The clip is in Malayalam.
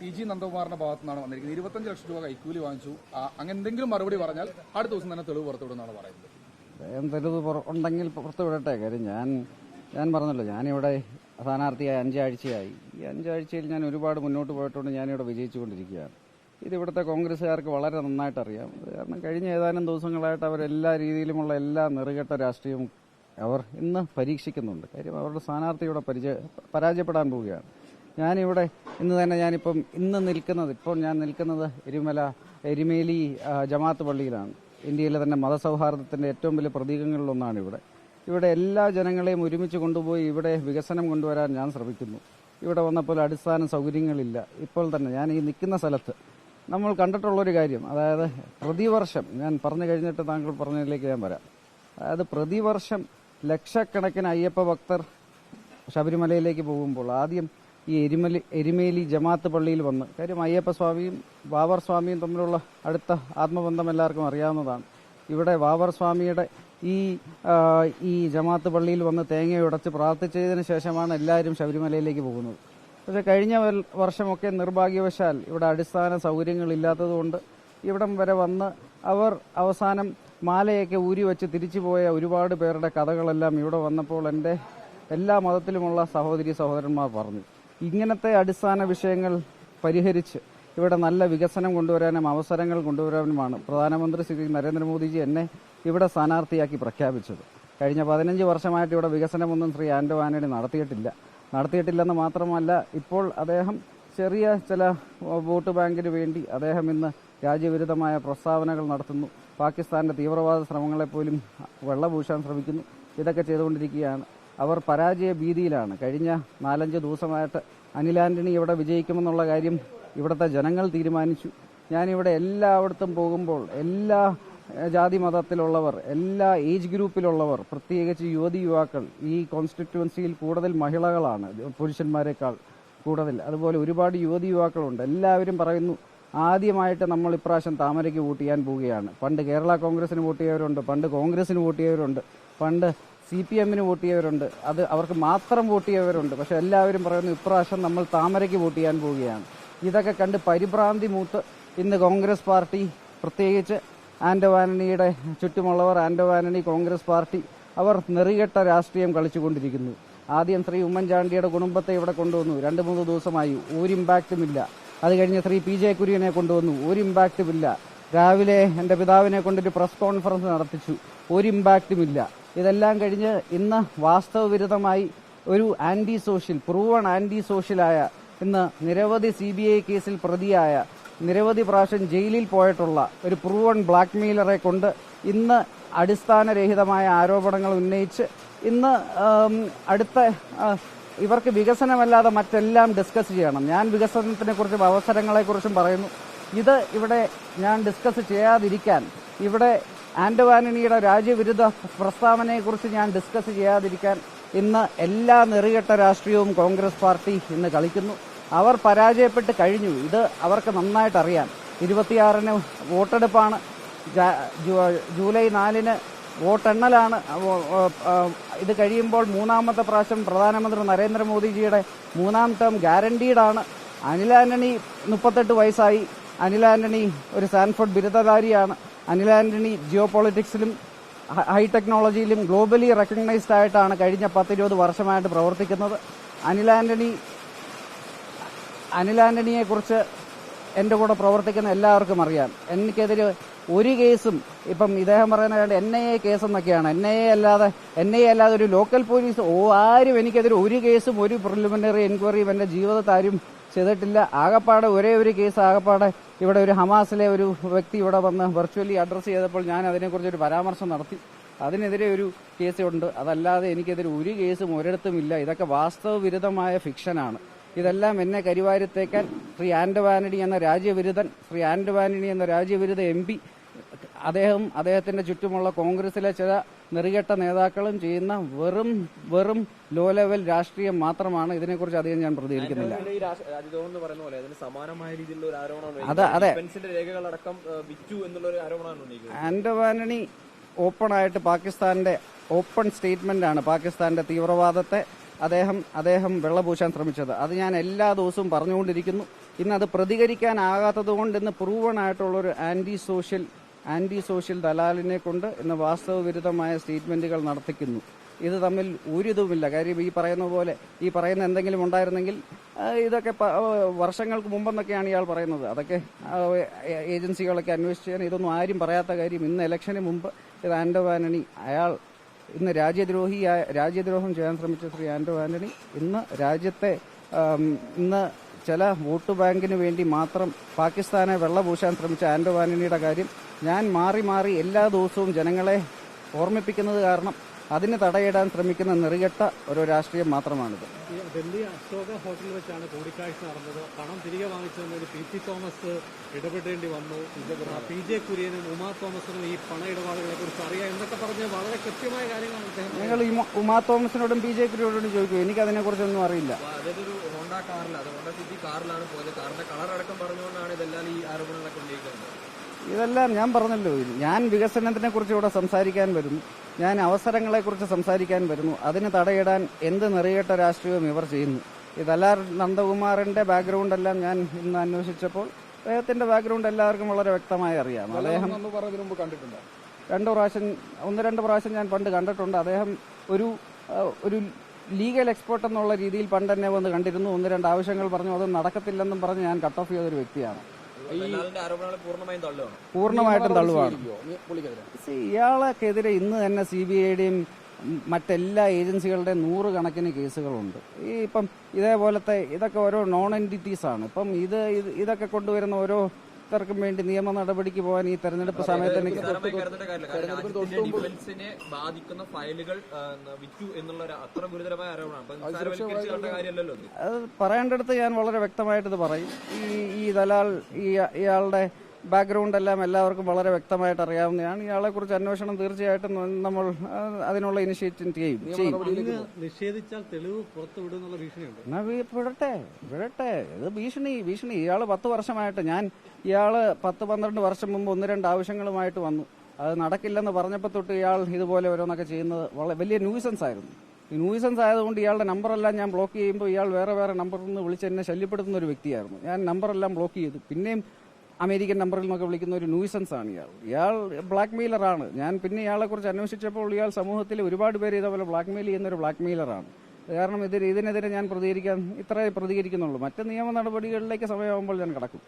പി ജി നന്ദകുമാറിന്റെ ഭാഗത്തു നിന്നാണ് വന്നിരിക്കുന്നത്. ഇരുപത്തഞ്ച് ലക്ഷം രൂപ കൈക്കൂലി വാങ്ങിച്ചു. അങ്ങനെ എന്തെങ്കിലും മറുപടി പറഞ്ഞാൽ അടുത്ത ദിവസം തന്നെ തെളിവ് പുറത്തുവിടുന്നാണ് പറയുന്നത്. തെളിവ് ഉണ്ടെങ്കിൽ പുറത്തുവിടട്ടെ. കാര്യം ഞാൻ ഞാൻ പറഞ്ഞല്ലോ ഞാനിവിടെ സ്ഥാനാർത്ഥിയായി അഞ്ചാഴ്ചയായി. ഈ അഞ്ചാഴ്ചയിൽ ഞാൻ ഒരുപാട് മുന്നോട്ട് പോയിട്ടുണ്ട്. ഞാനിവിടെ വിജയിച്ചുകൊണ്ടിരിക്കുകയാണ്. ഇത് ഇവിടുത്തെ കോൺഗ്രസ്സുകാർക്ക് വളരെ നന്നായിട്ട് അറിയാം കാരണം കഴിഞ്ഞ ഏതാനും ദിവസങ്ങളായിട്ട് അവരെല്ലാ രീതിയിലുമുള്ള എല്ലാ നെറുകെട്ട രാഷ്ട്രീയവും അവർ ഇന്ന് പരീക്ഷിക്കുന്നുണ്ട്. കാര്യം അവരുടെ സ്ഥാനാർത്ഥി ഇവിടെ പരിചയ പരാജയപ്പെടാൻ പോവുകയാണ്. ഞാനിവിടെ ഇന്ന് തന്നെ ഞാനിപ്പം ഇന്ന് നിൽക്കുന്നത് ഇപ്പോൾ ഞാൻ നിൽക്കുന്നത് എരുമല എരുമേലി ജമാഅത്ത് പള്ളിയിലാണ്. ഇന്ത്യയിലെ തന്നെ മതസൗഹാർദ്ദത്തിന്റെ ഏറ്റവും വലിയ പ്രതീകങ്ങളിലൊന്നാണ് ഇവിടെ. ഇവിടെ എല്ലാ ജനങ്ങളെയും ഒരുമിച്ച് കൊണ്ടുപോയി ഇവിടെ വികസനം കൊണ്ടുവരാൻ ഞാൻ ശ്രമിക്കുന്നു. ഇവിടെ വന്നപ്പോൾ അടിസ്ഥാന സൗകര്യങ്ങളില്ല. ഇപ്പോൾ തന്നെ ഞാൻ ഈ നിൽക്കുന്ന സ്ഥലത്ത് നമ്മൾ കണ്ടിട്ടുള്ളൊരു കാര്യം അതായത് പ്രതിവർഷം ഞാൻ പറഞ്ഞു കഴിഞ്ഞിട്ട് താങ്കൾ പറഞ്ഞതിലേക്ക് ഞാൻ വരാം. അതായത് പ്രതിവർഷം ലക്ഷക്കണക്കിന് അയ്യപ്പ ഭക്തർ ശബരിമലയിലേക്ക് പോകുമ്പോൾ ആദ്യം ഈ എരിമലി എരിമേലി ജമാഅത്ത് പള്ളിയിൽ വന്ന്. കാര്യം അയ്യപ്പ സ്വാമിയും ബാബർ സ്വാമിയും തമ്മിലുള്ള അടുത്ത ആത്മബന്ധം എല്ലാവർക്കും അറിയാവുന്നതാണ്. ഇവിടെ ബാബർ സ്വാമിയുടെ ഈ ഈ ജമാഅത്ത് പള്ളിയിൽ വന്ന് തേങ്ങയുടച്ച് പ്രാർത്ഥിച്ചതിന് ശേഷമാണ് എല്ലാവരും ശബരിമലയിലേക്ക് പോകുന്നത്. പക്ഷെ കഴിഞ്ഞ വർഷമൊക്കെ നിർഭാഗ്യവശാൽ ഇവിടെ അടിസ്ഥാന സൗകര്യങ്ങളില്ലാത്തതുകൊണ്ട് ഇവിടം വരെ വന്ന് അവർ അവസാനം മാലയൊക്കെ ഊരി വെച്ച് തിരിച്ചു പോയ ഒരുപാട് പേരുടെ കഥകളെല്ലാം ഇവിടെ വന്നപ്പോൾ എന്റെ എല്ലാ മതത്തിലുമുള്ള സഹോദരി സഹോദരന്മാർ പറഞ്ഞു. ഇങ്ങനത്തെ അടിസ്ഥാന വിഷയങ്ങൾ പരിഹരിച്ച് ഇവിടെ നല്ല വികസനം കൊണ്ടുവരാനും അവസരങ്ങൾ കൊണ്ടുവരാനുമാണ് പ്രധാനമന്ത്രി ശ്രീ നരേന്ദ്രമോദിജി എന്നെ ഇവിടെ സ്ഥാനാർത്ഥിയാക്കി പ്രഖ്യാപിച്ചത്. കഴിഞ്ഞ പതിനഞ്ച് വർഷമായിട്ട് ഇവിടെ വികസനമൊന്നും ശ്രീ ആന്റോ ആന്റണി നടത്തിയിട്ടില്ല. നടത്തിയിട്ടില്ലെന്ന് മാത്രമല്ല ഇപ്പോൾ അദ്ദേഹം ചെറിയ ചില വോട്ട് ബാങ്കിന് വേണ്ടി അദ്ദേഹം ഇന്ന് രാജ്യവിരുദ്ധമായ പ്രസ്താവനകൾ നടത്തുന്നു. പാകിസ്ഥാന്റെ തീവ്രവാദ ശ്രമങ്ങളെപ്പോലും വെള്ളപൂശാൻ ശ്രമിക്കുന്നു. ഇതൊക്കെ ചെയ്തുകൊണ്ടിരിക്കുകയാണ്. അവർ പരാജയ ഭീതിയിലാണ്. കഴിഞ്ഞ നാലഞ്ച് ദിവസമായിട്ട് അനിൽ ആന്റണി ഇവിടെ വിജയിക്കുമെന്നുള്ള കാര്യം ഇവിടുത്തെ ജനങ്ങൾ തീരുമാനിച്ചു. ഞാനിവിടെ എല്ലായിടത്തും പോകുമ്പോൾ എല്ലാ ജാതി മതത്തിലുള്ളവർ എല്ലാ ഏജ് ഗ്രൂപ്പിലുള്ളവർ പ്രത്യേകിച്ച് യുവതി യുവാക്കൾ ഈ കോൺസ്റ്റിറ്റ്യുവൻസിയിൽ കൂടുതൽ മഹിളകളാണ് പുരുഷന്മാരെക്കാൾ കൂടുതൽ. അതുപോലെ ഒരുപാട് യുവതി യുവാക്കളുണ്ട്. എല്ലാവരും പറയുന്നു ആദ്യമായിട്ട് നമ്മൾ ഇപ്രാവശ്യം താമരയ്ക്ക് വോട്ട് ചെയ്യാൻ പോവുകയാണ്. പണ്ട് കേരള കോൺഗ്രസിന് വോട്ട് ചെയ്തവരുണ്ട് പണ്ട് കോൺഗ്രസിന് വോട്ട് ചെയ്തവരുണ്ട് പണ്ട് സി പി എമ്മിന് വോട്ട് ചെയ്തവരുണ്ട് അത് അവർക്ക് മാത്രം വോട്ട് ചെയ്തവരുണ്ട് പക്ഷെ എല്ലാവരും പറയുന്നു ഇപ്രാവശ്യം നമ്മൾ താമരയ്ക്ക് വോട്ട് ചെയ്യാൻ പോവുകയാണ്. ഇതൊക്കെ കണ്ട് പരിഭ്രാന്തി മൂത്ത് ഇന്ന് കോൺഗ്രസ് പാർട്ടി പ്രത്യേകിച്ച് ആന്റോ ആന്റണിയുടെ ചുറ്റുമുള്ളവർ ആന്റോ ആന്റണി കോൺഗ്രസ് പാർട്ടി അവർ നെറികെട്ട രാഷ്ട്രീയം കളിച്ചുകൊണ്ടിരിക്കുന്നു. ആദ്യം ശ്രീ ഉമ്മൻചാണ്ടിയുടെ കുടുംബത്തെ ഇവിടെ കൊണ്ടുവന്നു. രണ്ട് മൂന്ന് ദിവസമായി ഒരു ഇമ്പാക്റ്റും ഇല്ല അത് കഴിഞ്ഞ് ശ്രീ പി ജെ കുര്യനെ കൊണ്ടുവന്നു. ഒരു ഇമ്പാക്റ്റും ഇല്ല രാവിലെ എന്റെ പിതാവിനെ കൊണ്ടൊരു പ്രസ് കോൺഫറൻസ് നടത്തിച്ചു. ഒരു ഇമ്പാക്റ്റും ഇല്ല ഇതെല്ലാം കഴിഞ്ഞ് ഇന്ന് വാസ്തവവിരുദ്ധമായി ഒരു ആന്റി സോഷ്യൽ പ്രൂവൺ ആന്റി സോഷ്യലായ ഇന്ന് നിരവധി സി ബി ഐ കേസിൽ പ്രതിയായ നിരവധി പ്രാവശ്യം ജയിലിൽ പോയിട്ടുള്ള ഒരു പ്രൂവൺ ബ്ലാക്ക് മെയിലറെ കൊണ്ട് ഇന്ന് അടിസ്ഥാനരഹിതമായ ആരോപണങ്ങൾ ഉന്നയിച്ച് ഇന്ന് അടുത്ത ഇവർക്ക് വികസനമല്ലാതെ മറ്റെല്ലാം ഡിസ്കസ് ചെയ്യണം. ഞാൻ വികസനത്തിനെ കുറിച്ചും അവസരങ്ങളെക്കുറിച്ചും പറയുന്നു. ഇത് ഇവിടെ ഞാൻ ഡിസ്കസ് ചെയ്യാതിരിക്കാൻ ഇവിടെ ആന്റണിയുടെ രാജ്യവിരുദ്ധ പ്രസ്താവനയെക്കുറിച്ച് ഞാൻ ഡിസ്കസ് ചെയ്യാതിരിക്കാൻ ഇന്ന് എല്ലാ നെറികെട്ട രാഷ്ട്രീയവും കോൺഗ്രസ് പാർട്ടി ഇന്ന് കളിക്കുന്നു. അവർ പരാജയപ്പെട്ട് കഴിഞ്ഞു. ഇത് അവർക്ക് നന്നായിട്ട് അറിയാം. ഇരുപത്തിയാറിന് വോട്ടെടുപ്പാണ്. ജൂലൈ നാലിന് വോട്ടെണ്ണലാണ്. ഇത് കഴിയുമ്പോൾ മൂന്നാമത്തെ പ്രാവശ്യം പ്രധാനമന്ത്രി നരേന്ദ്രമോദിജിയുടെ മൂന്നാം ടേം ഗ്യാരണ്ടീഡാണ്. അനിൽ ആന്റണി മുപ്പത്തെട്ട് വയസ്സായി. അനിൽ ആന്റണി ഒരു സാൻഫോർഡ് ബിരുദധാരിയാണ്. അനിൽ ആന്റണി ജിയോ പൊളിറ്റിക്സിലും ഹ- ടെക്നോളജിയിലും ഗ്ലോബലി റെക്കഗ്നൈസ്ഡ് ആയിട്ടാണ് കഴിഞ്ഞ പത്തിരുപത് വർഷമായിട്ട് പ്രവർത്തിക്കുന്നത്. അനിൽ ആന്റണി അനിൽ ആന്റണിയെക്കുറിച്ച് എന്റെ കൂടെ പ്രവർത്തിക്കുന്ന എല്ലാവർക്കും അറിയാം. എനിക്കെതിരെ ഒരു കേസും ഇപ്പം ഇദ്ദേഹം പറയുന്ന എൻ ഐ എ കേസ് എന്നൊക്കെയാണ് എൻ ഐ എ അല്ലാതെ എൻ ഐ എ അല്ലാതെ ഒരു ലോക്കൽ പോലീസ് ഓ ആരും എനിക്കെതിരെ ഒരു കേസും ഒരു പ്രിലിമിനറി എൻക്വയറിയും എന്റെ ജീവിതത്തിൽ ആരും ചെയ്തിട്ടില്ല. ആകപ്പാടെ ഒരേ ഒരു കേസ് ആകപ്പാടെ ഇവിടെ ഒരു ഹമാസിലെ ഒരു വ്യക്തി ഇവിടെ വന്ന് വെർച്വലി അഡ്രസ്സ് ചെയ്തപ്പോൾ ഞാൻ അതിനെക്കുറിച്ച് ഒരു പരാമർശം നടത്തി. അതിനെതിരെ ഒരു കേസ് ഉണ്ട്. അതല്ലാതെ എനിക്കെതിരെ ഒരു കേസും ഒരിടത്തും ഇല്ല. ഇതൊക്കെ വാസ്തവ വിരുദ്ധമായ ഫിക്ഷനാണ് ഇതെല്ലാം എന്നെ കരിവാരിത്തേക്കാൻ ശ്രീ ആൻഡ് എന്ന രാജ്യവിരുദ്ധൻ ശ്രീ ആൻഡ് എന്ന രാജ്യവിരുദ്ധ എം അദ്ദേഹം അദ്ദേഹത്തിന്റെ ചുറ്റുമുള്ള കോൺഗ്രസിലെ ചില നെറികെട്ട നേതാക്കളും ചെയ്യുന്ന വെറും വെറും ലോ ലെവൽ രാഷ്ട്രീയം മാത്രമാണ് ഇതിനെക്കുറിച്ച് അധികം ഞാൻ പ്രതികരിക്കുന്നില്ല. അതെ, അതെ. ഡിഫൻസിന്റെ രേഖകളടക്കം ഏഹ്, വിറ്റു എന്നുള്ള ഒരു ആരോപണമാണ് ഉന്നയിക്കുന്നത്. ആന്റോ ആന്റണി ഓപ്പൺ ആയിട്ട് പാകിസ്ഥാന്റെ ഓപ്പൺ സ്റ്റേറ്റ്മെന്റ് ആണ് പാകിസ്ഥാന്റെ തീവ്രവാദത്തെ അദ്ദേഹം അദ്ദേഹം വെള്ളപൂശാൻ ശ്രമിച്ചത്. അത് ഞാൻ എല്ലാ ദിവസവും പറഞ്ഞുകൊണ്ടിരിക്കുന്നു. ഇന്ന് അത് പ്രതികരിക്കാനാകാത്തത് കൊണ്ട് ഇന്ന് പ്രൂവൺ ആയിട്ടുള്ള ഒരു ആന്റി സോഷ്യൽ ആന്റി സോഷ്യൽ ദലാലിനെ കൊണ്ട് ഇന്ന് വാസ്തവവിരുദ്ധമായ സ്റ്റേറ്റ്മെന്റുകൾ നടത്തിക്കുന്നു. ഇത് തമ്മിൽ ഒരിതുമില്ല കാര്യം ഈ പറയുന്ന പോലെ ഈ പറയുന്ന എന്തെങ്കിലും ഉണ്ടായിരുന്നെങ്കിൽ ഇതൊക്കെ വർഷങ്ങൾക്ക് മുമ്പെന്നൊക്കെയാണ് ഇയാൾ പറയുന്നത്. അതൊക്കെ ഏജൻസികളൊക്കെ അന്വേഷിച്ച് ചെയ്യാൻ ഇതൊന്നും ആരും പറയാത്ത കാര്യം ഇന്ന് ഇലക്ഷന് മുമ്പ് ഇത് ആന്റോ ആന്റണി അയാൾ ഇന്ന് രാജ്യദ്രോഹിയായ രാജ്യദ്രോഹം ചെയ്യാൻ ശ്രമിച്ച ശ്രീ ആന്റോ ആന്റണി ഇന്ന് രാജ്യത്തെ ഇന്ന് ചില വോട്ട് ബാങ്കിന് വേണ്ടി മാത്രം പാകിസ്ഥാനെ വെള്ളപൂശാൻ ശ്രമിച്ച ആന്റോ ആന്റണിയുടെ കാര്യം ഞാൻ മാറി മാറി എല്ലാ ദിവസവും ജനങ്ങളെ ഓർമ്മിപ്പിക്കുന്നത് കാരണം അതിന് തടയിടാൻ ശ്രമിക്കുന്ന നെറികെട്ട ഒരു രാഷ്ട്രീയം മാത്രമാണിത്. ഡൽഹി അശോക ഹോട്ടലിൽ വെച്ചാണ് കൂടിക്കാഴ്ച നടന്നത്. പണം തിരികെ വാങ്ങിച്ചതിന് പി പി തോമസ് ഇടപെടേണ്ടി വന്നു. പി ജെ കുര്യനും ഉമാ തോമസിനും ഈ പണ ഇടപാടുകളെ കുറിച്ച് അറിയാം എന്നൊക്കെ പറഞ്ഞ് വളരെ കൃത്യമായ കാര്യങ്ങളാണ് അദ്ദേഹം നിങ്ങൾ ഉമ- തോമസിനോടും ബി ജെ കുര്യനോടും ചോദിക്കും എനിക്ക് അതിനെക്കുറിച്ചൊന്നും അറിയില്ല. അതൊരു ഹോണ്ട കാറിലാണ് ഹോണ്ട സിറ്റി കാറിലാണ് പോയത്. കാറിന്റെ കളർ അടക്കം പറഞ്ഞുകൊണ്ടാണ് ഇതെല്ലാം ഈ ആരോപണങ്ങളൊക്കെ ഉന്നയിക്കുന്നത്. ഇതെല്ലാം ഞാൻ പറഞ്ഞല്ലോ. ഞാൻ വികസനത്തിനെ കുറിച്ച് ഇവിടെ സംസാരിക്കാൻ വരുന്നു. ഞാൻ അവസരങ്ങളെ കുറിച്ച് സംസാരിക്കാൻ വരുന്നു. അതിന് തടയിടാൻ എന്ത് നിറയേട്ട രാഷ്ട്രീയവും ഇവർ ചെയ്യുന്നു. ഈ നന്ദകുമാറിന്റെ ബാക്ക്ഗ്രൗണ്ട് എല്ലാം ഞാൻ ഇന്ന് അന്വേഷിച്ചപ്പോൾ അദ്ദേഹത്തിന്റെ ബാക്ക്ഗ്രൗണ്ട് എല്ലാവർക്കും വളരെ വ്യക്തമായി അറിയാം. അദ്ദേഹം രണ്ടു പ്രാവശ്യം ഒന്ന് രണ്ട് പ്രാവശ്യം ഞാൻ പണ്ട് കണ്ടിട്ടുണ്ട്. അദ്ദേഹം ഒരു ഒരു ലീഗൽ എക്സ്പേർട്ട് എന്നുള്ള രീതിയിൽ പണ്ട് എന്നെ വന്ന് കണ്ടിരുന്നു. ഒന്ന് രണ്ട് ആവശ്യങ്ങൾ പറഞ്ഞു. അത് നടക്കത്തില്ലെന്നും പറഞ്ഞ് ഞാൻ കട്ട് ഓഫ് ചെയ്തൊരു വ്യക്തിയാണ്. പൂർണമായിട്ടും തള്ളുവാണ്. ഇയാൾക്കെതിരെ ഇന്ന് തന്നെ സി ബി ഐയുടെയും മറ്റെല്ലാ ഏജൻസികളുടെയും നൂറുകണക്കിന് കേസുകളുണ്ട്. ഈ ഇപ്പം ഇതേപോലത്തെ ഇതൊക്കെ ഓരോ നോൺ എന്റിറ്റീസ് ആണ്. ഇപ്പം ഇത് ഇത് ഇതൊക്കെ കൊണ്ടുവരുന്ന ഓരോരുത്തർക്കും വേണ്ടി നിയമ നടപടിക്ക് പോകാൻ ഈ തെരഞ്ഞെടുപ്പ് സമയത്ത് എനിക്ക് ബാധിക്കുന്ന ഫയലുകൾ വിറ്റു എന്നുള്ള അത്ര ഗുരുതരമായ ആരോപണമാണ്. അത് പറയേണ്ടടുത്ത് ഞാൻ വളരെ വ്യക്തമായിട്ട് പറയും. ഈ ഈ ദലാൽ ഈ ഇയാളുടെ ബാക്ക്ഗ്രൗണ്ട് എല്ലാം എല്ലാവർക്കും വളരെ വ്യക്തമായിട്ട് അറിയാവുന്നതാണ്. ഇയാളെ കുറിച്ച് അന്വേഷണം തീർച്ചയായിട്ടും നമ്മൾ അതിനുള്ള ഇനിഷ്യേറ്റീവ് ചെയ്യും. നിഷേധിച്ചാൽ തെളിവ് ഭീഷണിയുണ്ട്. വിടട്ടെ വിടട്ടെ. ഇത് ഭീഷണി ഭീഷണി. ഇയാൾ പത്ത് വർഷമായിട്ട് ഞാൻ ഇയാൾ പത്ത് പന്ത്രണ്ട് വർഷം മുമ്പ് ഒന്ന് രണ്ട് ആവശ്യങ്ങളുമായിട്ട് വന്നു. അത് നടക്കില്ലെന്ന് പറഞ്ഞപ്പോൾ തൊട്ട് ഇയാൾ ഇതുപോലെ ഓരോന്നൊക്കെ ചെയ്യുന്നത് വളരെ വലിയ ന്യൂസൻസ് ആയിരുന്നു. ഈ ന്യൂസൻസ് ആയതുകൊണ്ട് ഇയാളുടെ നമ്പറെല്ലാം ഞാൻ ബ്ലോക്ക് ചെയ്യുമ്പോൾ ഇയാൾ വേറെ വേറെ നമ്പറിൽ നിന്ന് വിളിച്ച് എന്നെ ശല്യപ്പെടുത്തുന്ന ഒരു വ്യക്തിയായിരുന്നു. ഞാൻ നമ്പറെല്ലാം ബ്ലോക്ക് ചെയ്തു. പിന്നെയും അമേരിക്കൻ നമ്പറിൽ നിന്നൊക്കെ വിളിക്കുന്ന ഒരു ന്യൂസൻസ് ആണ് ഇയാൾ. ഇയാൾ ബ്ലാക്ക് മെയിലറാണ് ഞാൻ പിന്നെ ഇയാളെ കുറിച്ച് അന്വേഷിച്ചപ്പോൾ ഇയാൾ സമൂഹത്തിൽ ഒരുപാട് പേര് ഇതേപോലെ ബ്ലാക്ക് മെയിൽ ചെയ്യുന്ന ഒരു ബ്ലാക്ക് മെയിലറാണ് കാരണം ഇതിന് ഇതിനെതിരെ ഞാൻ പ്രതികരിക്കാൻ ഇത്രേ പ്രതികരിക്കുന്നുള്ളൂ. മറ്റ് നിയമ നടപടികളിലേക്ക് സമയമാകുമ്പോൾ ഞാൻ കടക്കും.